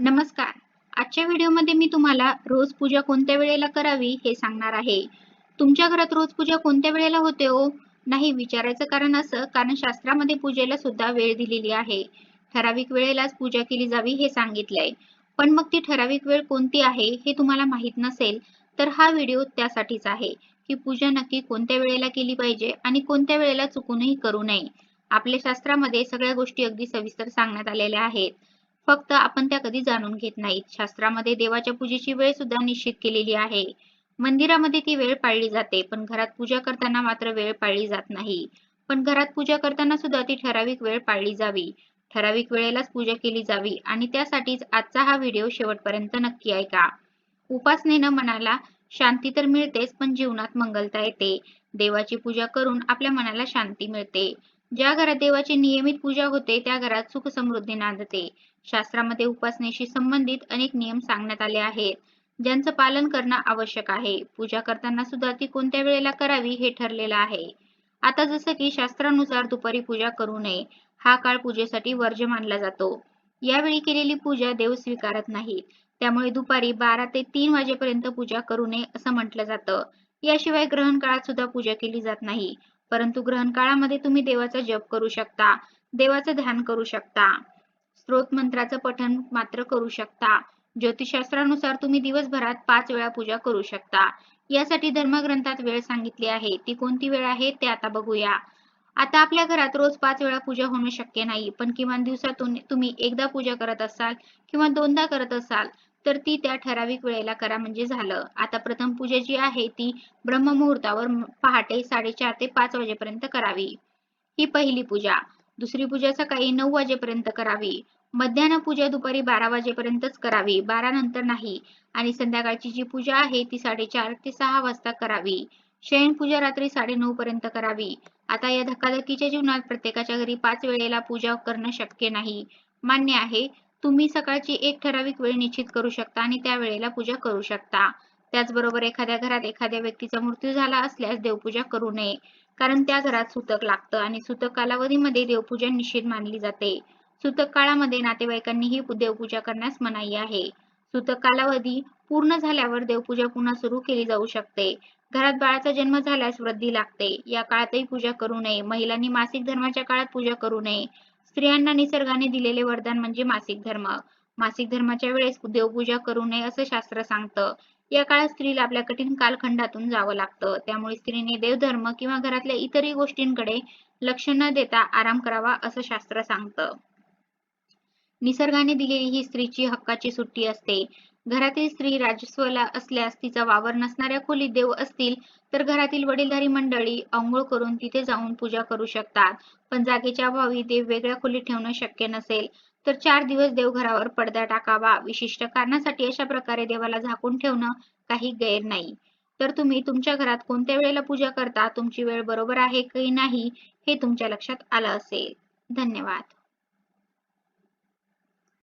नमस्कार. आजच्या व्हिडिओमध्ये मी तुम्हाला रोज पूजा कोणत्या वेळेला करावी हे सांगणार आहे. तुमच्या घरात रोज पूजा कोणत्या वेळेला होते हो? नाही विचारायचं कारण असं कारण शास्त्रामध्ये पूजेला सुद्धा वेळ दिलेली आहे. ठराविक वेळेलाच पूजा केली जावी हे सांगितलंय. पण मग ती ठराविक वेळ कोणती आहे हे तुम्हाला माहीत नसेल तर हा व्हिडिओ त्यासाठीच आहे की पूजा नक्की कोणत्या वेळेला केली पाहिजे आणि कोणत्या वेळेला चुकूनही करू नये. आपल्या शास्त्रामध्ये सगळ्या गोष्टी अगदी सविस्तर सांगण्यात आलेल्या आहेत. फक्त आपण त्या कधी जाणून घेत नाहीत. शास्त्रामध्ये देवाच्या पूजेची वेळ सुद्धा निश्चित केलेली आहे. मंदिरामध्ये ती वेळ पाळली जाते पण घरात पूजा करताना मात्र वेळ पाळली जात नाही. पण घरात पूजा करताना सुद्धा ती ठराविक वेळ पाळली जावी. ठराविक वेळेलाच पूजा केली जावी आणि त्यासाठीच आजचा हा व्हिडिओ शेवटपर्यंत नक्की ऐका. उपासनेनं मनाला शांती तर मिळतेच पण जीवनात मंगलता येते. देवाची पूजा करून आपल्या मनाला शांती मिळते. ज्या घरात देवाची नियमित पूजा होते त्या घरात सुख समृद्धी नांदते. शास्त्रामध्ये उपासनेशी संबंधित अनेक नियम सांगण्यात आले आहेत. ज्यांचं पालन करणं आवश्यक आहे. पूजा करताना सुद्धा ती कोणत्या वेळेला करावी हे ठरलेलं आहे. आता जसं की शास्त्रानुसार दुपारी पूजा करू नये. हा काळ पूजेसाठी वर्ज्य मानला जातो. यावेळी केलेली पूजा देव स्वीकारत नाही त्यामुळे दुपारी बारा ते तीन वाजेपर्यंत पूजा करू नये असं म्हटलं जातं. याशिवाय ग्रहण काळात सुद्धा पूजा केली जात नाही. परंतु ग्रहण काळामध्ये तुम्ही देवाचा जप करू शकता देवाचं ध्यान करू शकता स्त्रोत मंत्राचं पठण मात्र करू शकता ज्योतिषशास्त्रानुसार तुम्ही दिवसभरात पाच वेळा पूजा करू शकता. यासाठी धर्मग्रंथात वेळ सांगितली आहे. ती कोणती वेळ आहे ते आता बघूया. आता आपल्या घरात रोज पाच वेळा पूजा होणे शक्य नाही पण किमान दिवसातून तुम्ही एकदा पूजा करत असाल किंवा दोनदा करत असाल तर ती त्या ठराविक वेळेला करा म्हणजे झालं. आता प्रथम पूजा जी आहे ती ब्रह्ममुहूर्तावर पहाटे साडेचार ते पाच वाजेपर्यंत करावी. ही पहिली पूजा. दुसरी पूजा सकाळी नऊ वाजेपर्यंत करावी. मध्यान्ह पूजा दुपारी बारा वाजेपर्यंतच करावी. बारा नंतर नाही. आणि संध्याकाळची जी पूजा आहे ती साडेचार ते सहा वाजता करावी. शयन पूजा रात्री साडेनऊ पर्यंत करावी. आता या धकाधकीच्या जीवनात प्रत्येकाच्या घरी पाच वेळेला पूजा करणं शक्य नाही. मान्य आहे तुम्ही सकाळची एक ठराविक वेळ निश्चित करू शकता आणि त्या वेळेला पूजा करू शकता. त्याचबरोबर एखाद्या घरात एखाद्या व्यक्तीचा मृत्यू झाला असल्यास देवपूजा करू नये. कारण त्या घरात सुतक लागतं आणि सुतक कालावधीमध्ये देवपूजा निषेध मानली जाते. सुतक काळामध्ये नातेवाईकांनीही देवपूजा करण्यास मनाई आहे. सुतक कालावधी पूर्ण झाल्यावर देवपूजा पुन्हा सुरू केली जाऊ शकते. घरात बाळाचा जन्म झाल्यास वृद्धी लागते. या काळातही पूजा करू नये. महिलांनी मासिक धर्माच्या काळात पूजा करू नये. स्त्रियांना निसर्गाने दिलेले वरदान म्हणजे मासिक धर्म. मासिक धर्माच्या वेळेस देवपूजा करू नये असं शास्त्र सांगतं. या काळात स्त्रीला आपल्या कठीण कालखंडातून जावं लागतं. त्यामुळे स्त्रीने देवधर्म किंवा घरातल्या इतरही गोष्टींकडे लक्ष न देता आराम करावा असं शास्त्र सांगतं. निसर्गाने दिलेली ही स्त्रीची हक्काची सुट्टी असते. घरातील स्त्री राजस्वला असल्यास तिचा वावर नसणाऱ्या खोलीत देव असतील तर घरातील वडीलधारी मंडळी आंघोळ करून तिथे जाऊन पूजा करू शकतात. पण जागेच्या अभावी देव वेगळ्या खोलीत ठेवणं शक्य नसेल तर चार दिवस देवघरावर पडदा टाकावा. विशिष्ट कारणासाठी अशा प्रकारे देवाला झाकून ठेवणं काही गैर नाही. तर तुम्ही तुमच्या घरात कोणत्या वेळेला पूजा करता? तुमची वेळ बरोबर आहे की नाही? हे तुमच्या लक्षात आलं असेल. धन्यवाद.